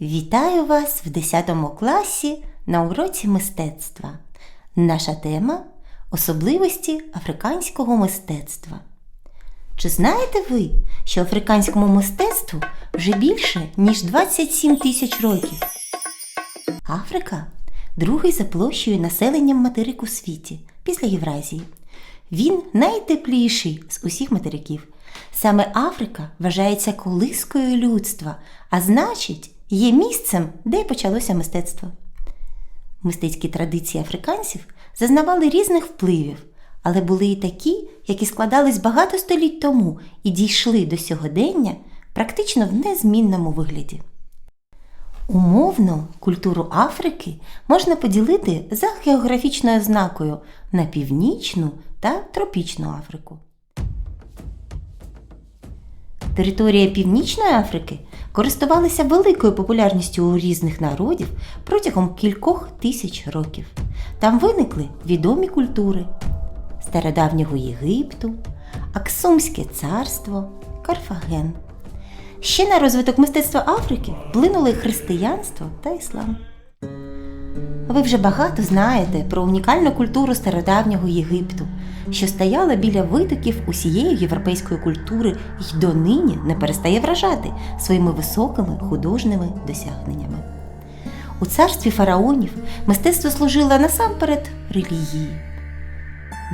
Вітаю вас в 10 класі на уроці мистецтва. Наша тема особливості африканського мистецтва. Чи знаєте ви, що африканському мистецтву вже більше, ніж 27 тисяч років? Африка другий за площею населенням материк у світі після Євразії. Він найтепліший з усіх материків. Саме Африка вважається колискою людства, а значить, є місцем, де почалося мистецтво. Мистецькі традиції африканців зазнавали різних впливів, але були і такі, які складались багато століть тому і дійшли до сьогодення практично в незмінному вигляді. Умовно культуру Африки можна поділити за географічною ознакою на північну та тропічну Африку. Територія Північної Африки користувалася великою популярністю у різних народів протягом кількох тисяч років. Там виникли відомі культури стародавнього Єгипту, Аксумське царство, Карфаген. Ще на розвиток мистецтва Африки вплинули християнство та іслам. Ви вже багато знаєте про унікальну культуру стародавнього Єгипту, що стояла біля витоків усієї європейської культури і донині не перестає вражати своїми високими художніми досягненнями. У царстві фараонів мистецтво служило насамперед релігії.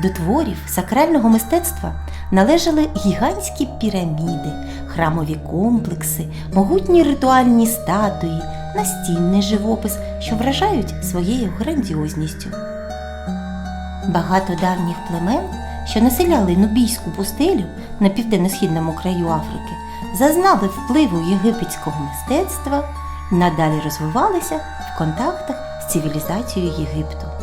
До творів сакрального мистецтва належали гігантські піраміди, храмові комплекси, могутні ритуальні статуї, настінний живопис, що вражають своєю грандіозністю. Багато давніх племен, що населяли Нубійську пустелю на південно-східному краю Африки, зазнали впливу єгипетського мистецтва і надалі розвивалися в контактах з цивілізацією Єгипту.